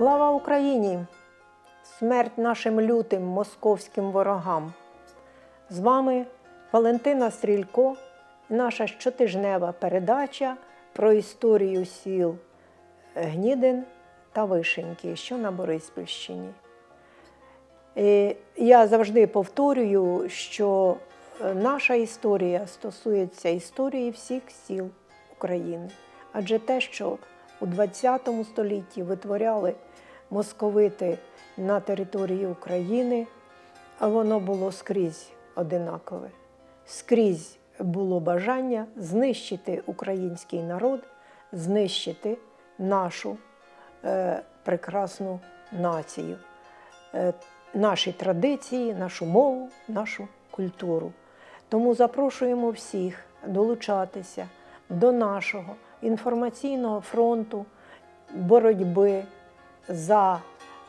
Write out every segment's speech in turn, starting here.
Слава Україні! Смерть нашим лютим московським ворогам! З вами Валентина Стрілько і наша щотижнева передача про історію сіл Гнідин та Вишеньки, що на Бориспільщині. І я завжди повторюю, що наша історія стосується історії всіх сіл України. Адже те, що у ХХ столітті витворяли московити на території України, а воно було скрізь одинакове. Скрізь було бажання знищити український народ, знищити нашу е, прекрасну націю, е, наші традиції, нашу мову, нашу культуру. Тому запрошуємо всіх долучатися до нашого інформаційного фронту боротьби за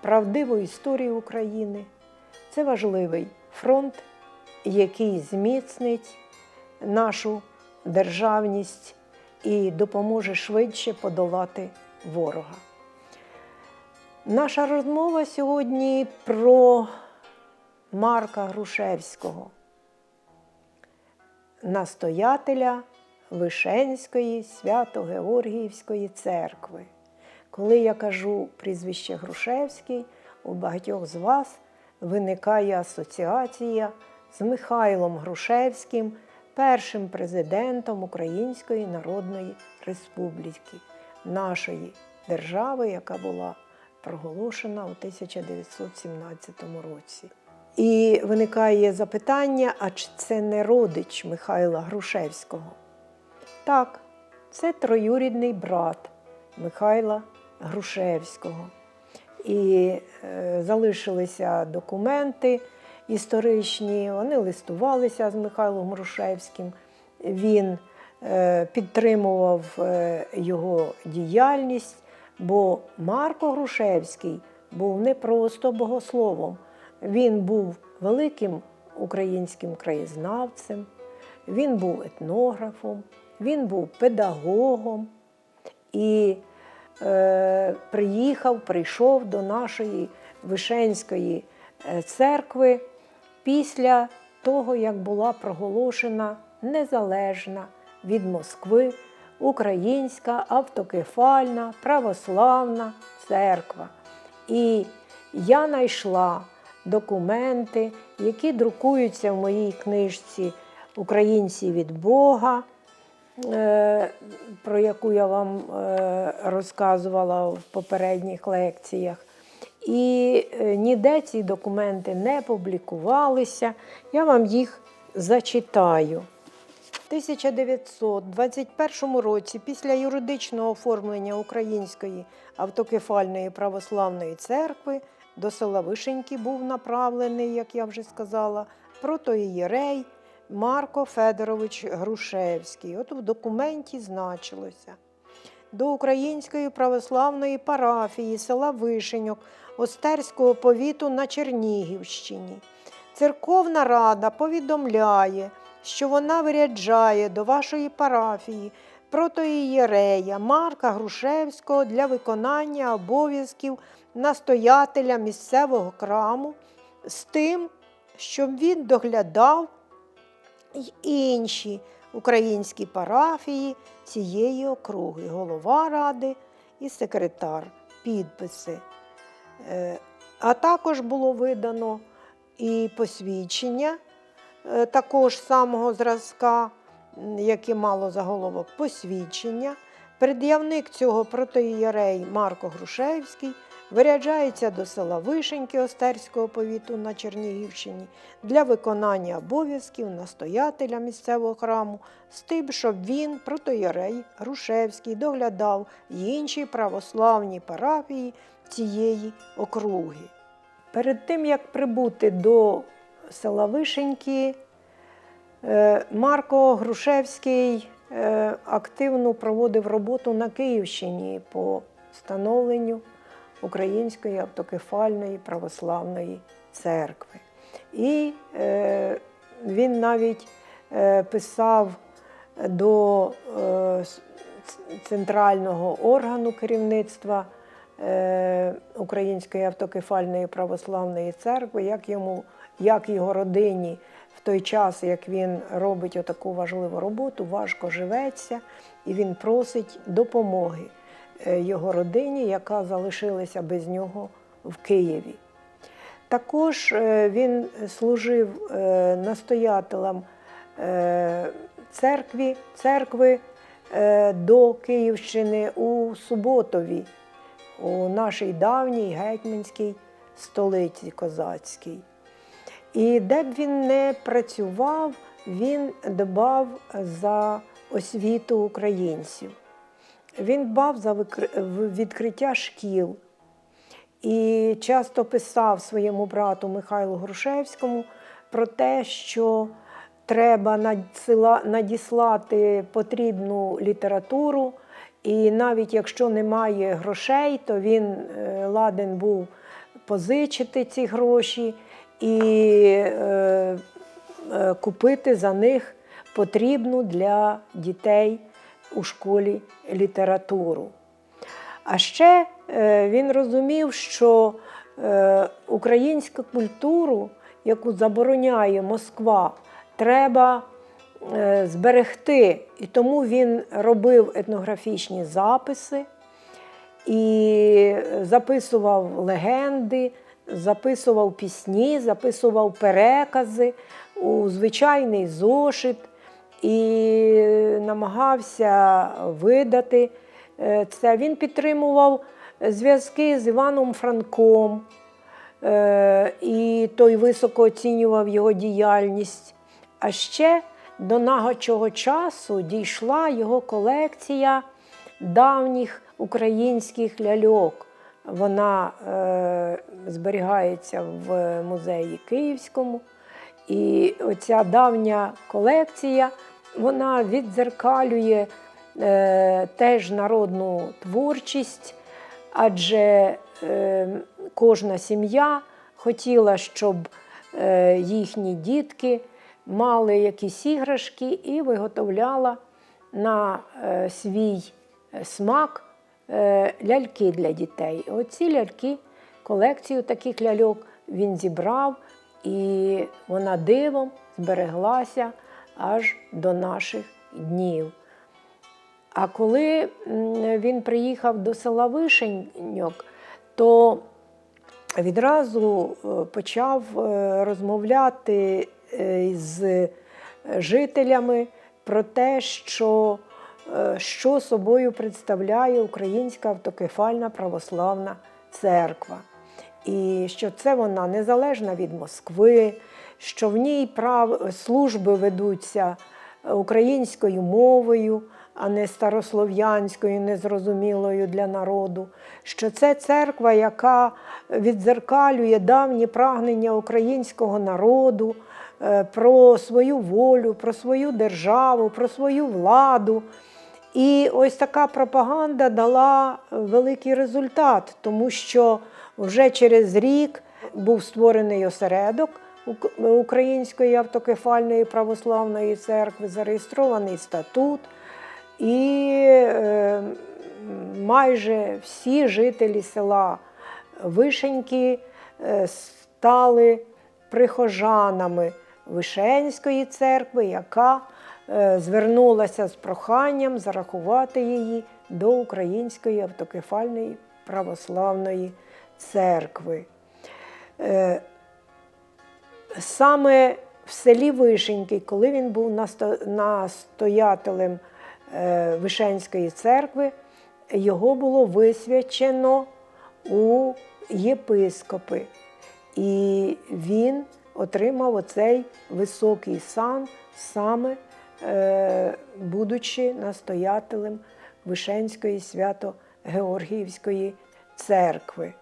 правдиву історію України. Це важливий фронт, який зміцнить нашу державність і допоможе швидше подолати ворога. Наша розмова сьогодні про Марка Грушевського, настоятеля Вишенської Свято-Георгіївської церкви. Коли я кажу прізвище Грушевський, у багатьох з вас виникає асоціація з Михайлом Грушевським, першим президентом Української Народної Республіки, нашої держави, яка була проголошена у 1917 році. І виникає запитання: а чи це не родич Михайла Грушевського? Так, це троюрідний брат Михайла Грушевського. І е, залишилися документи історичні, вони листувалися з Михайлом Грушевським. Він е, підтримував е, його діяльність, бо Марко Грушевський був не просто богословом, він був великим українським краєзнавцем, він був етнографом, він був педагогом і е, приїхав, прийшов до нашої Вишенської е, церкви після того, як була проголошена незалежна від Москви Українська автокефальна православна церква. І я знайшла документи, які друкуються в моїй книжці Українці від Бога, про яку я вам е, розказувала в попередніх лекціях. І е, ніде ці документи не публікувалися. Я вам їх зачитаю. В 1921 році, після юридичного оформлення Української автокефальної православної церкви, до села Вишеньки був направлений, як я вже сказала, протоієрей Марко Федорович Грушевський. От в документі значилося. До Української православної парафії села Вишеньок Остерського повіту на Чернігівщині. Церковна рада повідомляє, що вона виряджає до вашої парафії протоієрея Марка Грушевського для виконання обов'язків настоятеля місцевого храму з тим, щоб він доглядав й інші українські парафії цієї округи, голова ради і секретар, підписи. Е, А також було видано і посвідчення е, також самого зразка, яке мало заголовок посвідчення. Пред'явник цього протоієрей Марко Грушевський виряджається до села Вишеньки Остерського повіту на Чернігівщині для виконання обов'язків настоятеля місцевого храму з тим, щоб він, протоєрей Грушевський, доглядав й інші православні парафії цієї округи. Перед тим, як прибути до села Вишеньки, е, Марко Грушевський е, активно проводив роботу на Київщині по встановленню Української автокефальної православної церкви. І е, він навіть е, писав до е, центрального органу керівництва е, Української автокефальної православної церкви, як, йому, як його родині в той час, як він робить отаку важливу роботу, важко живеться, і він просить допомоги його родині, яка залишилася без нього в Києві. Також е, він служив е, настоятелем е, церкви е, до Київщини у Суботові, у нашій давній гетьманській столиці козацькій. І де б він не працював, він дбав за освіту українців. Він дбав за відкриття шкіл. І часто писав своєму брату Михайлу Грушевському про те, що треба надіслати потрібну літературу, і навіть якщо немає грошей, то він е, ладен був позичити ці гроші і е, е, купити за них потрібну для дітей у школі літературу. А ще е, він розумів, що е, українську культуру, яку забороняє Москва, треба е, зберегти. І тому він робив етнографічні записи і записував легенди, записував пісні, записував перекази у звичайний зошит і намагався видати е, це. Він підтримував зв'язки з Іваном Франком, е, і той високо оцінював його діяльність. А ще до нагочого часу дійшла його колекція давніх українських ляльок. Вона е, зберігається в музеї Київському. І оця давня колекція вона віддзеркалює е, теж народну творчість, адже е, кожна сім'я хотіла, щоб е, їхні дітки мали якісь іграшки і виготовляла на е, свій смак е, ляльки для дітей. Оці ляльки, колекцію таких ляльок він зібрав, і вона дивом збереглася аж до наших днів. А коли він приїхав до села Вишеньок, то відразу е, почав е, розмовляти е, з жителями про те, що, що собою представляє Українська автокефальна православна церква. І що це вона незалежна від Москви, що в ній прав... служби ведуться українською мовою, а не старослов'янською, незрозумілою для народу. Що це церква, яка відзеркалює давні прагнення українського народу е, про свою волю, про свою державу, про свою владу. І ось така пропаганда дала великий результат, тому що вже через рік був створений осередок Української автокефальної православної церкви, зареєстрований статут, і е, майже всі жителі села Вишеньки е, стали прихожанами Вишенської церкви, яка е, звернулася з проханням зарахувати її до Української автокефальної православної церкви. Саме в селі Вишеньки, коли він був настоятелем е, Вишенської церкви, його було висвячено у єпископи. І він отримав оцей високий сан, саме е, будучи настоятелем Вишенської свято-Георгіївської церкви.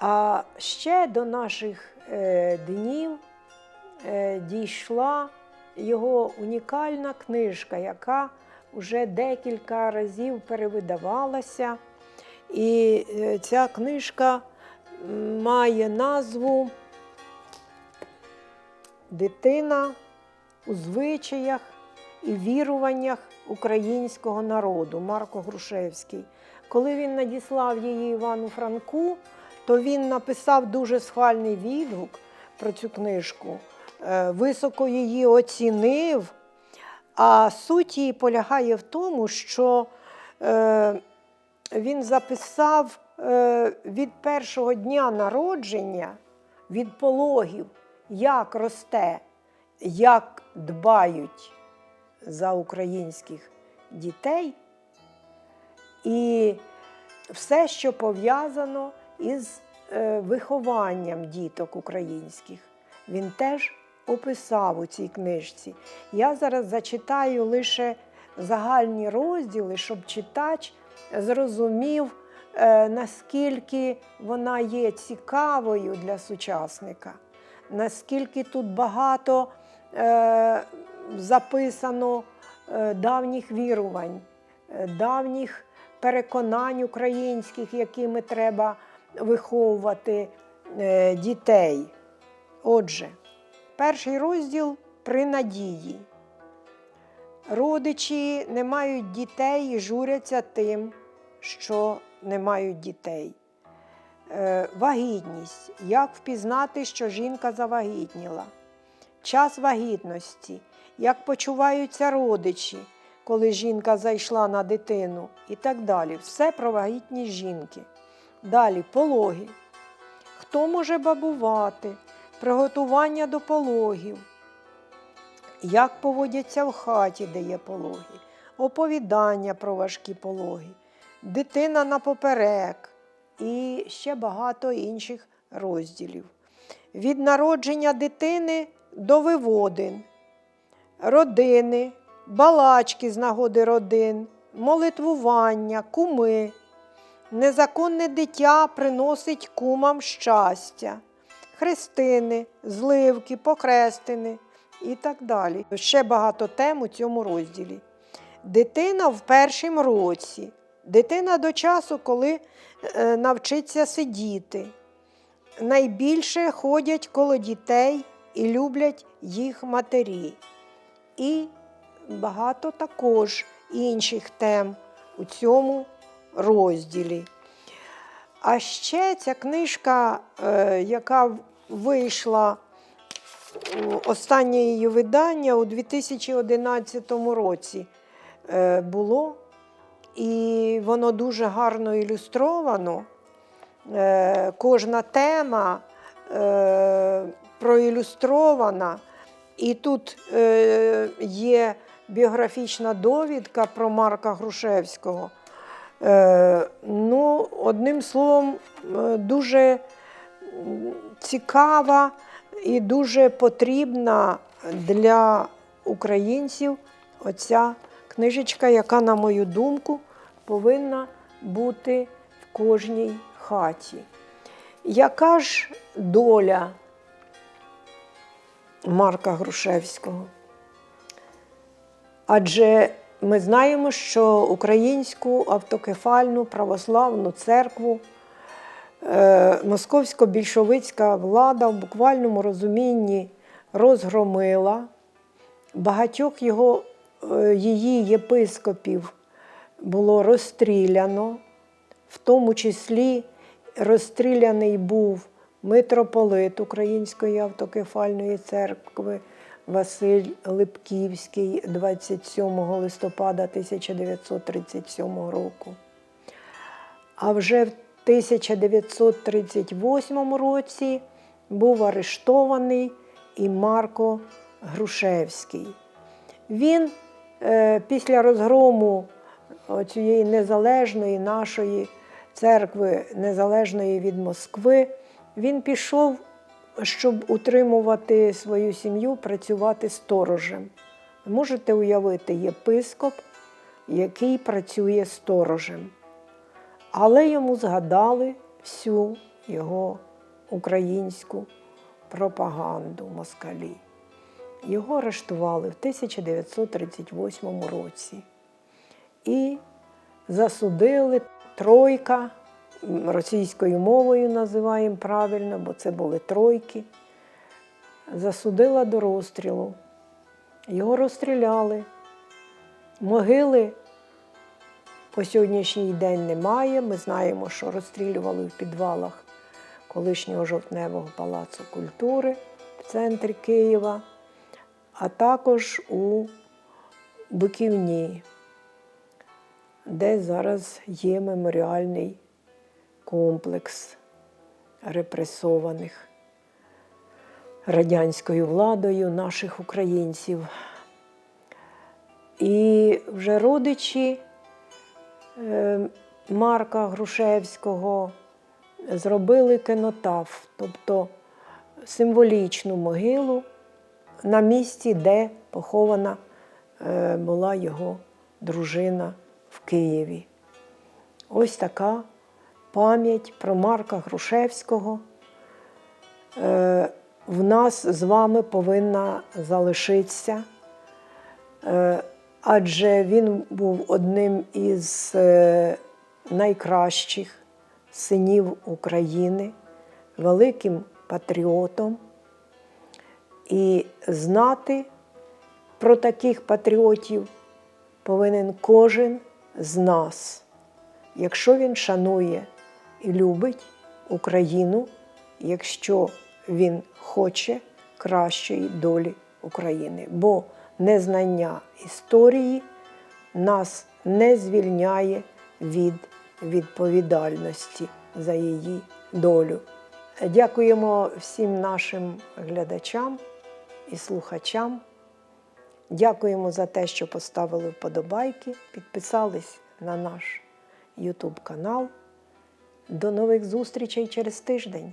А ще до наших е, днів е, дійшла його унікальна книжка, яка вже декілька разів перевидавалася. І е, ця книжка має назву Дитина у звичаях і віруваннях українського народу Марко Грушевський. Коли він надіслав її Івану Франку, то він написав дуже схвальний відгук про цю книжку, е, високо її оцінив. А суть її полягає в тому, що е, він записав е, від першого дня народження, від пологів, як росте, як дбають за українських дітей, і все, що пов'язано із е, вихованням діток українських, він теж описав у цій книжці. Я зараз зачитаю лише загальні розділи, щоб читач зрозумів, е, наскільки вона є цікавою для сучасника, наскільки тут багато е, записано давніх вірувань, давніх переконань українських, якими треба виховувати е, дітей. Отже, перший розділ при надії. Родичі не мають дітей і журяться тим, що не мають дітей. Е, Вагітність. Як впізнати, що жінка завагітніла? Час вагітності. Як почуваються родичі, коли жінка зайшла на дитину і так далі. Все про вагітність жінки. Далі пологи. Хто може бабувати? Приготування до пологів. Як поводяться в хаті, де є пологи, оповідання про важкі пологи, дитина на поперек і ще багато інших розділів. Від народження дитини до виводин, родини, балачки з нагоди родин, молитвування, куми. Незаконне дитя приносить кумам щастя, хрестини, зливки, покрестини і так далі. Ще багато тем у цьому розділі. Дитина в першому році, дитина до часу, коли е, навчиться сидіти. Найбільше ходять коло дітей і люблять їх матері. І багато також інших тем у цьому розділі. А ще ця книжка, е, яка вийшла останнє її видання у 2011 році е, було, і воно дуже гарно ілюстровано. Е, Кожна тема проілюстрована, і тут є біографічна довідка про Марка Грушевського. Е, Ну, одним словом, е, дуже цікава і дуже потрібна для українців оця книжечка, яка, на мою думку, повинна бути в кожній хаті. Яка ж доля Марка Грушевського? Адже ми знаємо, що українську автокефальну православну церкву е, московсько-більшовицька влада в буквальному розумінні розгромила. Багатьох його, е, її єпископів було розстріляно, в тому числі розстріляний був митрополит Української автокефальної церкви Василь Липківський 27 листопада 1937 року. А вже в 1938 році був арештований і Марко Грушевський. Він е, після розгрому цієї незалежної нашої церкви, незалежної від Москви, він пішов, щоб утримувати свою сім'ю, працювати сторожем. Можете уявити єпископ, який працює сторожем. Але йому згадали всю його українську пропаганду москалі. Його арештували в 1938 році і засудили тройка, російською мовою називаємо правильно, бо це були тройки. Засудила до розстрілу. Його розстріляли. Могили по сьогоднішній день немає. Ми знаємо, що розстрілювали в підвалах колишнього жовтневого палацу культури в центрі Києва, а також у Биківні, де зараз є меморіальний комплекс репресованих радянською владою наших українців. І вже родичі е, Марка Грушевського зробили кенотаф, тобто символічну могилу на місці, де похована е, була його дружина в Києві. Ось така пам'ять про Марка Грушевського. Е, в нас з вами повинна залишитися, е, адже він був одним із е, найкращих синів України, великим патріотом. І знати про таких патріотів повинен кожен з нас, якщо він шанує любить Україну, якщо він хоче кращої долі України. Бо незнання історії нас не звільняє від відповідальності за її долю. Дякуємо всім нашим глядачам і слухачам. Дякуємо за те, що поставили вподобайки, підписались на наш YouTube канал. До нових зустрічей через тиждень.